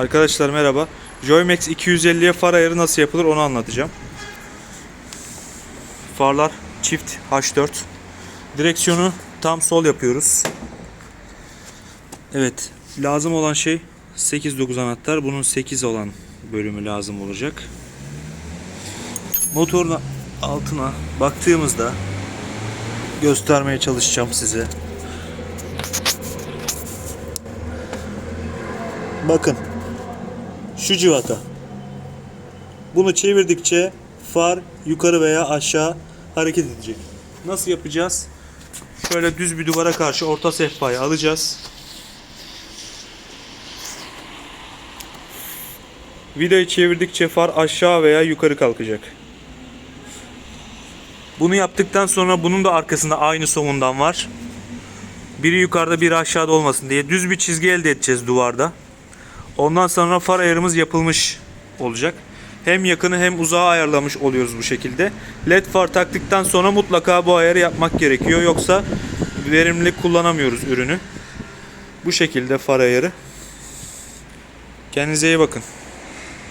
Arkadaşlar merhaba. Joymax 250'ye far ayarı nasıl yapılır onu anlatacağım. Farlar çift H4. Direksiyonu tam sol yapıyoruz. Evet. Lazım olan şey 8-9 anahtar. Bunun 8 olan bölümü lazım olacak. Motorun altına baktığımızda göstermeye çalışacağım size. Bakın. Şu civata. Bunu çevirdikçe far yukarı veya aşağı hareket edecek. Nasıl yapacağız? Şöyle düz bir duvara karşı orta sehpayı alacağız. Vidayı çevirdikçe far aşağı veya yukarı kalkacak. Bunu yaptıktan sonra bunun da arkasında aynı somundan var. Biri yukarıda biri aşağıda olmasın diye düz bir çizgi elde edeceğiz duvarda. Ondan sonra far ayarımız yapılmış olacak. Hem yakını hem uzağı ayarlamış oluyoruz bu şekilde. LED far taktıktan sonra mutlaka bu ayarı yapmak gerekiyor. Yoksa verimli kullanamıyoruz ürünü. Bu şekilde far ayarı. Kendinize iyi bakın.